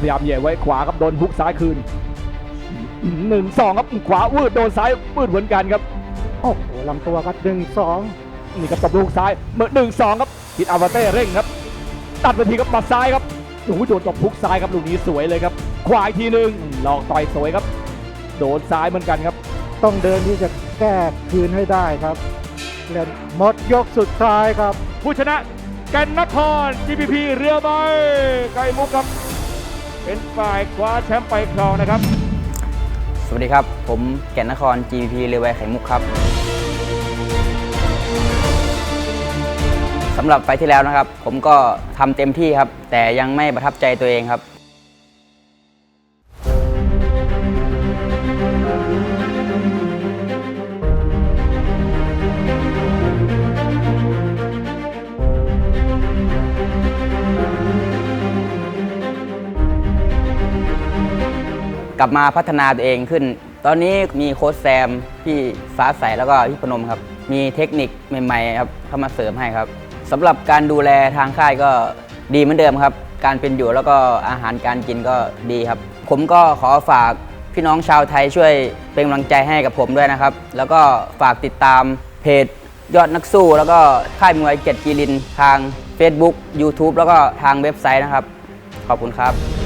พยายามแย่ไว้ขวาครับโดนฮุกซ้ายคืนหนึ่งสองครับขวาวืดโดนซ้ายวืดเหมือนกันครับโอ้โหลำตัวครับหนึ่งสองนี่ครับตบลูกซ้ายเมื่อหนึ่งสองครับฮิตอาวาเต้เร่งครับ ตัดไปทีครับมาซ้ายครับโอ้โหโดนตบพุกซ้ายครับลูกนี้สวยเลยครับ ขวาอีกทีหนึ่งหลอกต่อยสวยครับ โดนซ้ายเหมือนกันครับ ต้องเดินที่จะแก้คืนให้ได้ครับเล่นหมดยกสุดท้ายครับ ผู้ชนะแกันนคร GPP เรือใบไก่มุกครับ เป็นฝ่ายคว้าแชมป์ไปครองนะครับ สวัสดีครับ ผมแก่นนคร GP เรือใบไข่มุกครับสำหรับไฟล์ที่แล้วนะครับ ผมก็ทำเต็มที่ครับ แต่ยังไม่ประทับใจตัวเองครับ กลับมาพัฒนาตัวเองขึ้น ตอนนี้มีโค้ชแซมพี่ฟ้าใสแล้วก็พี่พนมครับ มีเทคนิคใหม่ๆครับเข้ามาเสริมให้ครับสำหรับการดูแลทางค่ายก็ดีเหมือนเดิมครับ การเป็นอยู่แล้วก็อาหารการกินก็ดีครับ ผมก็ขอฝากพี่น้องชาวไทยช่วยเป็นกำลังใจให้กับผมด้วยนะครับ แล้วก็ฝากติดตามเพจยอดนักสู้ แล้วก็ค่ายมวยเกียรติกีรินทาง Facebook YouTube แล้วก็ทางเว็บไซต์นะครับ ขอบคุณครับ